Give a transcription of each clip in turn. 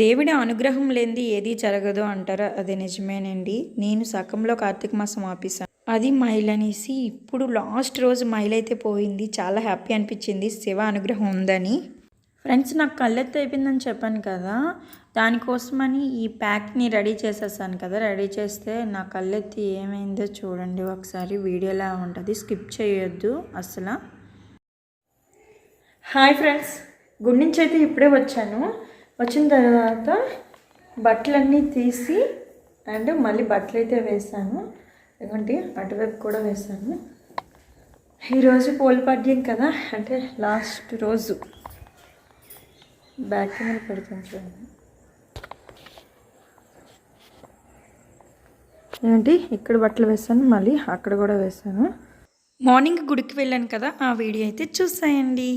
దేవుడి అనుగ్రహం లేనిది ఏది జరగదు అంటారు? అది నిజమేనండి. నేను సగంలో కార్తీక మాసం ఆపేసాను అది మైల్ అనేసి ఇప్పుడు లాస్ట్ రోజు మైల్ అయితే పోయింది. చాలా హ్యాపీ అనిపించింది. శివ అనుగ్రహం ఉందని. ఫ్రెండ్స్ నాకు కళ్ళెత్తి అయిపోయిందని చెప్పాను కదా. దానికోసమని ఈ ప్యాక్ని రెడీ చేసేసాను కదా. రెడీ చేస్తే నా కళ్ళెత్తి ఏమైందో చూడండి. ఒకసారి వీడియోలా ఉంటుంది. స్కిప్ చేయొద్దు అసలు. హాయ్ ఫ్రెండ్స్ గుడి నుంచి అయితే ఇప్పుడే వచ్చాను. వచ్చిన తర్వాత బట్టలన్నీ తీసి అండ్ మళ్ళీ బట్టలు అయితే వేసాను ఎందుకంటే అటువైపు కూడా వేసాను ఈరోజు పోలిపాడ్యం కదా? అంటే లాస్ట్ రోజు. బ్యాక్ కెమెరా పెడతాను చూడండి. ఏంటి ఇక్కడ బట్టలు వేసాను మళ్ళీ అక్కడ కూడా వేసాను మార్నింగ్ గుడికి వెళ్ళాను కదా ఆ వీడియో అయితే చూసాయండి.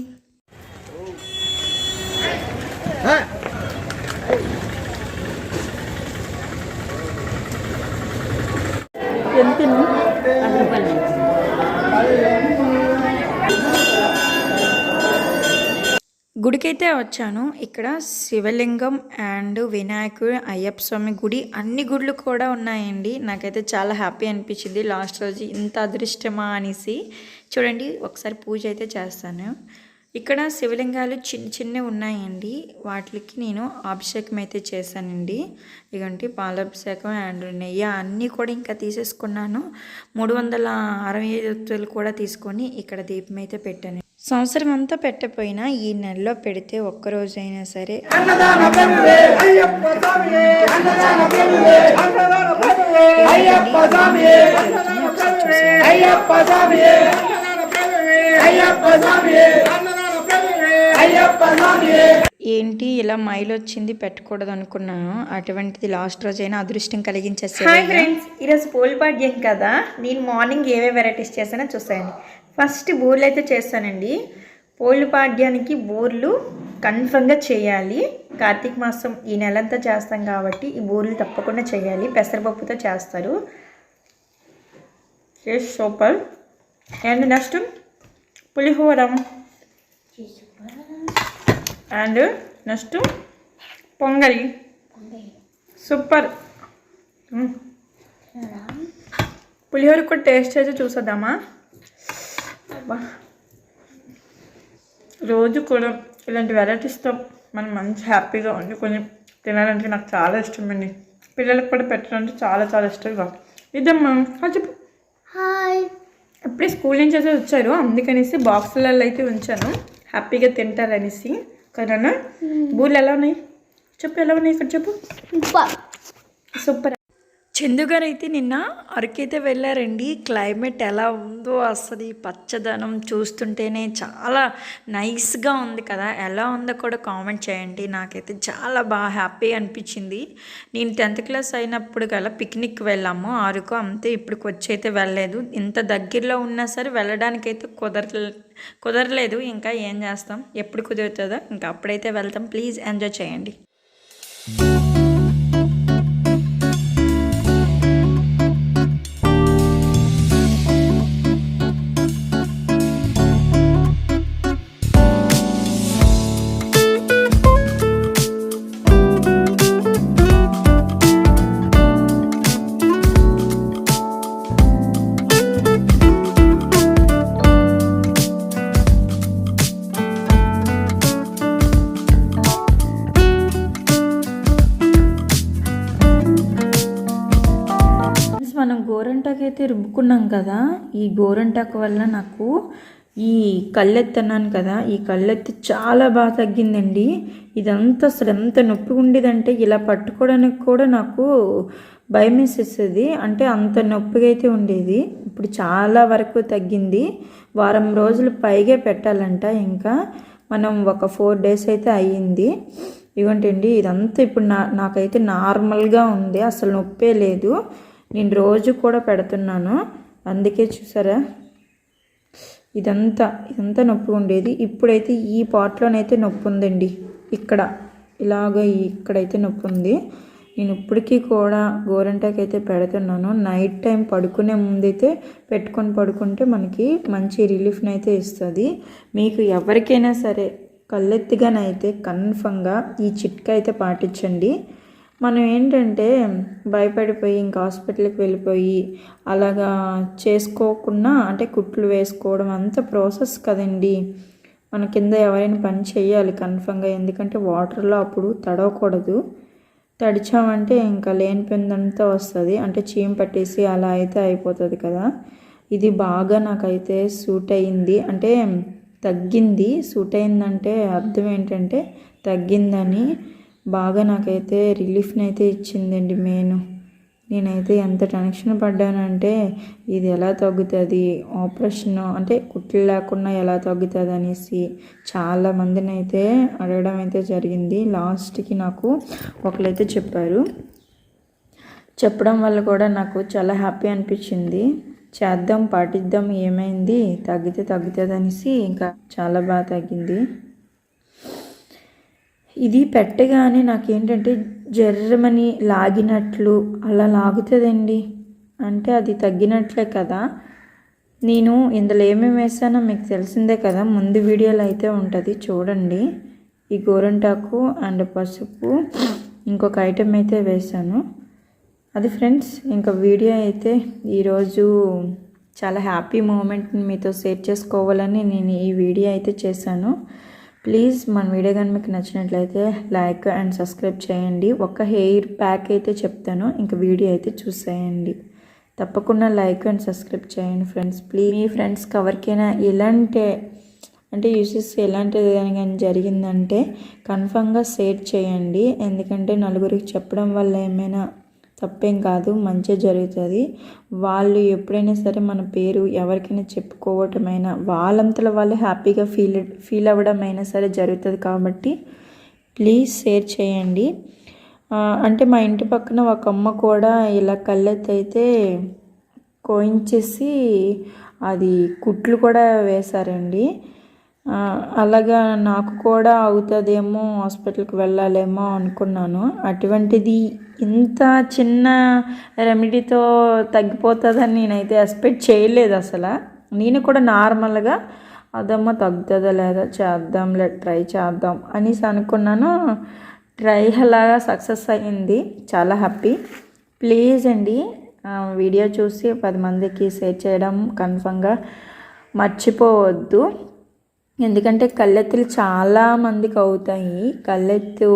ఎంత గుడికైతే వచ్చాను. ఇక్కడ శివలింగం అండ్ వినాయకుడు అయ్యప్ప స్వామి గుడి అన్ని గుళ్ళు కూడా ఉన్నాయండి. నాకైతే చాలా హ్యాపీ అనిపించింది. లాస్ట్ రోజు ఇంత అదృష్టమా అనేసి. చూడండి ఒకసారి పూజ అయితే చేస్తాను. ఇక్కడ శివలింగాలు చిన్న చిన్నవి ఉన్నాయండి. వాటికి నేను అభిషేకం అయితే చేశానండి. ఇదంటే పాలాభిషేకం అండ్ నెయ్యి అన్నీ కూడా ఇంకా తీసేసుకున్నాను. మూడు వందల అరవై ఐదు కూడా తీసుకొని ఇక్కడ దీపం అయితే పెట్టాను. సంవత్సరం అంతా పెట్టపోయినా ఈ నెలలో పెడితే ఒక్కరోజైనా సరే అన్నదాన ప్రభువే అయ్యప్ప ఏంటి ఇలా మైల్ వచ్చింది పెట్టకూడదు అనుకున్నాను అటువంటిది లాస్ట్ రోజైనా అదృష్టం కలిగించేసి హాయ్ ఫ్రెండ్స్ ఈరోజు పోల్పాడ్యం కదా? నేను మార్నింగ్ ఏవే వెరైటీస్ చేశానో చూసాయండి. ఫస్ట్ బూర్లు అయితే చేస్తానండి పోల్పాడ్యానికి బూర్లు కన్ఫర్మ్గా చేయాలి. కార్తీక మాసం ఈ నెలంతా చేస్తాం కాబట్టి ఈ బూర్లు తప్పకుండా చేయాలి. పెసరపప్పుతో చేస్తారు. సూపర్. అండ్ నెక్స్ట్ పులిహోరం. అండ్ నెక్స్ట్ పొంగలి సూపర్. పులిహోర కూడా టేస్ట్ చేసి చూసేద్దామా. రోజు కూడా ఇలాంటి వెరైటీస్తో మనం మంచి హ్యాపీగా వండుకొని తినాలంటే నాకు చాలా ఇష్టం అండి పిల్లలకు కూడా పెట్టడానికి చాలా చాలా ఇష్టంగా. ఇదమ్మా ఆ చెప్పు. హాయ్. ఇప్పుడే స్కూల్ నుంచి అయితే వచ్చారు. అందుకనేసి బాక్సులలో అయితే ఉంచాను. హ్యాపీగా తింటారనేసి. కదనా బూర్లు ఎలా ఉన్నాయి? చెప్పు ఎలా ఉన్నాయి ఇక్కడ చెప్పు. సూపర్. సూపర్? చందుగారు అయితే నిన్న అరకైతే వెళ్ళారండి. క్లైమేట్ ఎలా ఉందో అసలు పచ్చదనం చూస్తుంటేనే చాలా నైస్గా ఉంది కదా. ఎలా ఉందో కూడా కామెంట్ చేయండి. నాకైతే చాలా బాగా హ్యాపీ అనిపించింది. నేను టెన్త్ క్లాస్ అయినప్పుడు గల పిక్నిక్ వెళ్ళాము. అరకు అంతే ఇప్పుడు వచ్చి అయితే వెళ్ళలేదు. ఇంత దగ్గరలో ఉన్నా సరే వెళ్ళడానికైతే కుదరలే కుదరలేదు. ఇంకా ఏం చేస్తాం? ఎప్పుడు కుదురుతుందో ఇంకా అప్పుడైతే వెళ్తాం. ప్లీజ్ ఎంజాయ్ చేయండి. రుబ్బుకున్నాం కదా ఈ గోరంటాకు వల్ల నాకు ఈ కళ్ళెత్తి అన్నాను కదా ఈ కళ్ళెత్తి చాలా బాగా తగ్గిందండి. ఇదంతా అసలు ఎంత నొప్పి ఉండేదంటే ఇలా పట్టుకోవడానికి కూడా నాకు భయం వేసేసేది. అంటే అంత నొప్పిగా అయితే ఉండేది. ఇప్పుడు చాలా వరకు తగ్గింది. వారం రోజులు పైగా పెట్టాలంట ఇంకా. మనం ఒక ఫోర్ డేస్ అయితే అయ్యింది. ఇవ్వంటండి ఇదంతా ఇప్పుడు నా నాకైతే నార్మల్గా ఉంది. అసలు నొప్పే లేదు. నేను రోజు కూడా పెడుతున్నాను. అందుకే చూసారా? ఇదంతా ఇదంతా నొప్పి ఉండేది. ఇప్పుడైతే ఈ పార్ట్లోనైతే నొప్పి ఉందండి. ఇక్కడ ఇలాగ ఇక్కడైతే నొప్పి ఉంది. నేను ఇప్పటికీ కూడా గోరంటాకి అయితే పెడుతున్నాను. నైట్ టైం పడుకునే ముందైతే పెట్టుకొని పడుకుంటే మనకి మంచి రిలీఫ్ని అయితే ఇస్తుంది. మీకు ఎవరికైనా సరే కళ్ళెత్తిగానైతే కన్ఫంగా ఈ చిట్కా అయితే పాటించండి. మనం ఏంటంటే భయపడిపోయి ఇంకా హాస్పిటల్కి వెళ్ళిపోయి అలాగా చేసుకోకుండా అంటే కుట్లు వేసుకోవడం అంత ప్రాసెస్ కదండి. మన కింద ఎవరైనా పని చేయాలి కన్ఫర్మ్గా ఎందుకంటే వాటర్లో అప్పుడు తడవకూడదు. తడిచామంటే ఇంకా లేని పిందంతా వస్తుంది. అంటే చీమ పట్టేసి అలా అయితే అయిపోతుంది కదా. ఇది బాగా నాకైతే సూట్ అయింది. అంటే తగ్గింది. సూట్ అయిందంటే అర్థం ఏంటంటే తగ్గిందని బాగా నాకైతే రిలీఫ్ని అయితే ఇచ్చిందండి మెయిన్ నేనైతే ఎంత టెన్షన్ పడ్డానంటే ఇది ఎలా తగ్గుతుంది? ఆపరేషన్ అంటే కుట్లు లేకుండా ఎలా తగ్గుతుంది అనేసి చాలామందిని అయితే అడగడం అయితే జరిగింది. లాస్ట్కి నాకు ఒకరైతే చెప్పారు. చెప్పడం వల్ల కూడా నాకు చాలా హ్యాపీ అనిపించింది. చేద్దాం పాటిద్దాం ఏమైంది? తగ్గితే తగ్గుతుంది అనేసి ఇంకా చాలా బాగా తగ్గింది. ఇది పెట్టగానే నాకేంటంటే జర్రమని లాగినట్లు అలా లాగుతుందండి. అంటే అది తగ్గినట్లే కదా. నేను ఇందులో ఏమేమి వేసానో మీకు తెలిసిందే కదా. ముందు వీడియోలో అయితే ఉంటుంది. చూడండి. ఈ గోరంటాకు అండ్ పసుపు. ఇంకొక ఐటెం అయితే వేసాను. అది ఫ్రెండ్స్ ఇంకా వీడియో అయితే ఈరోజు చాలా హ్యాపీ మూమెంట్ని మీతో షేర్ చేసుకోవాలని నేను ఈ వీడియో అయితే చేశాను. ప్లీజ్ మన వీడియో కానీ మీకు నచ్చినట్లయితే లైక్ అండ్ సబ్స్క్రైబ్ చేయండి. ఒక హెయిర్ ప్యాక్ అయితే చెప్తాను. ఇంకా వీడియో అయితే చూసేయండి. తప్పకుండా లైక్ అండ్ సబ్స్క్రైబ్ చేయండి ఫ్రెండ్స్. ప్లీజ్ మీ ఫ్రెండ్స్కి ఎవరికైనా ఎలాంటి అంటే యూసెస్ ఎలాంటిది కానీ జరిగిందంటే కన్ఫామ్గా షేర్ చేయండి. ఎందుకంటే నలుగురికి చెప్పడం వల్ల ఏమైనా తప్పేం కాదు మంచి జరుగుతుంది. వాళ్ళు ఎప్పుడైనా సరే మన పేరు ఎవరికైనా చెప్పుకోవటమైనా వాళ్ళంతలో వాళ్ళు హ్యాపీగా ఫీల్ ఫీల్ అవ్వడమైనా సరే జరుగుతుంది కాబట్టి ప్లీజ్ షేర్ చేయండి. అంటే మా ఇంటి పక్కన ఒక అమ్మ కూడా ఇలా కళ్ళెత్తి అయితే కోయించేసి అది కుట్లు కూడా వేశారండి. అలాగా నాకు కూడా అవుతుందేమో హాస్పిటల్కి వెళ్ళాలేమో అనుకున్నాను. అటువంటిది ఇంత చిన్న రెమెడీతో తగ్గిపోతుందని నేనైతే ఎక్స్పెక్ట్ చేయలేదు అసలు. నేను కూడా నార్మల్గా అదమ్మ తగ్గుతుందా లేదా చేద్దాంలే ట్రై చేద్దాం అనేసి అనుకున్నాను. ట్రై అలాగా సక్సెస్ అయ్యింది. చాలా హ్యాపీ. ప్లీజ్ అండి వీడియో చూసి పది మందికి షేర్ చేయడం కన్ఫర్మ్గా మర్చిపోవద్దు. ఎందుకంటే కళ్ళెత్తులు చాలా మందికి అవుతాయి. కళ్ళెత్తు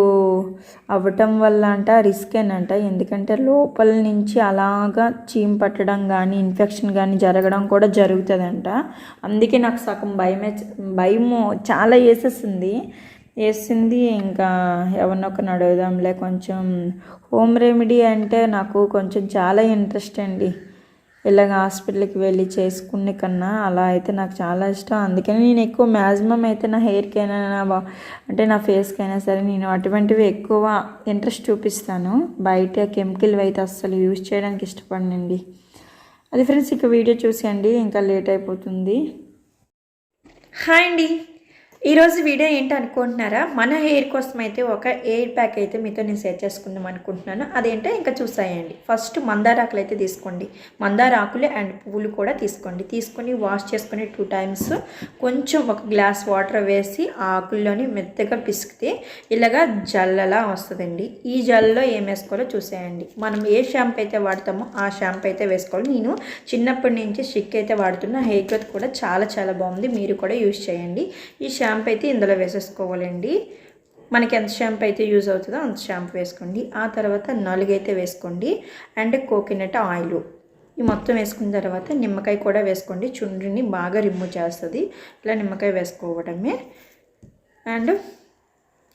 అవ్వటం వల్ల అంట రిస్కేనంట ఎందుకంటే లోపల నుంచి అలాగా చీమ్ పట్టడం కానీ ఇన్ఫెక్షన్ కానీ జరగడం కూడా జరుగుతుందంట. అందుకే నాకు సగం భయమే భయము చాలా వేసేసింది. వేసింది ఇంకా ఎవరినొకరిని అడుగుదాంలే. కొంచెం హోమ్ రెమెడీ అంటే నాకు కొంచెం చాలా ఇంట్రెస్ట్ అండి. ఇలాగ హాస్పిటల్కి వెళ్ళి చేసుకునే కన్నా అలా అయితే నాకు చాలా ఇష్టం. అందుకని నేను ఎక్కువ మ్యాక్సిమం అయితే నా హెయిర్కైనా నా అంటే నా ఫేస్కైనా సరే నేను అటువంటివి ఎక్కువ ఇంట్రెస్ట్ చూపిస్తాను. బయట కెమికల్ అయితే అస్సలు యూజ్ చేయడానికి ఇష్టపడనండి. అది ఫ్రెండ్స్ ఇక వీడియో చూసేయండి. ఇంకా లేట్ అయిపోతుంది. హాయ్ అండి. ఈరోజు వీడియో ఏంటి అనుకుంటున్నారా మన హెయిర్ కోసం అయితే ఒక ఎయిర్ ప్యాక్ అయితే మీతో నేను షేర్ చేసుకుందాం అనుకుంటున్నాను. అదేంటో ఇంకా చూసాయండి. ఫస్ట్ మందార ఆకులు అయితే తీసుకోండి. మందార ఆకులు అండ్ పువ్వులు కూడా తీసుకోండి. తీసుకొని వాష్ చేసుకుని టూ టైమ్స్ కొంచెం ఒక గ్లాస్ వాటర్ వేసి ఆ ఆకుల్లోని మెత్తగా పిసికితే ఇలాగా జల్లలా వస్తుందండి. ఈ జల్లలో ఏం వేసుకోవాలో చూసేయండి. మనం ఏ షాంపూ అయితే వాడతామో ఆ షాంపూ అయితే వేసుకోవాలి. నేను చిన్నప్పటి నుంచి షిక్ అయితే వాడుతున్న హెయిర్ గ్రోత్ కూడా చాలా చాలా బాగుంది. మీరు కూడా యూజ్ చేయండి. ఈ షాంపూ అయితే ఇందులో వేసేసుకోవాలండి. మనకి ఎంత షాంపూ అయితే యూజ్ అవుతుందో అంత షాంపూ వేసుకోండి. ఆ తర్వాత నలుగైతే వేసుకోండి. And coconut oil. ఈ మొత్తం వేసుకున్న తర్వాత నిమ్మకాయ కూడా వేసుకోండి. చుండ్రిని బాగా రిమూవ్ చేస్తుంది. ఇలా నిమ్మకాయ వేసుకోవడమే. అండ్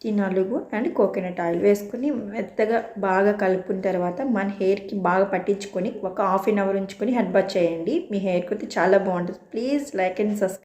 ఈ నలుగు అండ్ కోకోనట్ ఆయిల్ వేసుకొని మెత్తగా బాగా కలుపుకున్న తర్వాత మన హెయిర్కి బాగా పట్టించుకొని ఒక హాఫ్ అన్ అవర్ ఉంచుకొని హెడ్ బాత్ చేయండి. మీ హెయిర్కి అయితే చాలా బాగుంటుంది. Please like and subscribe.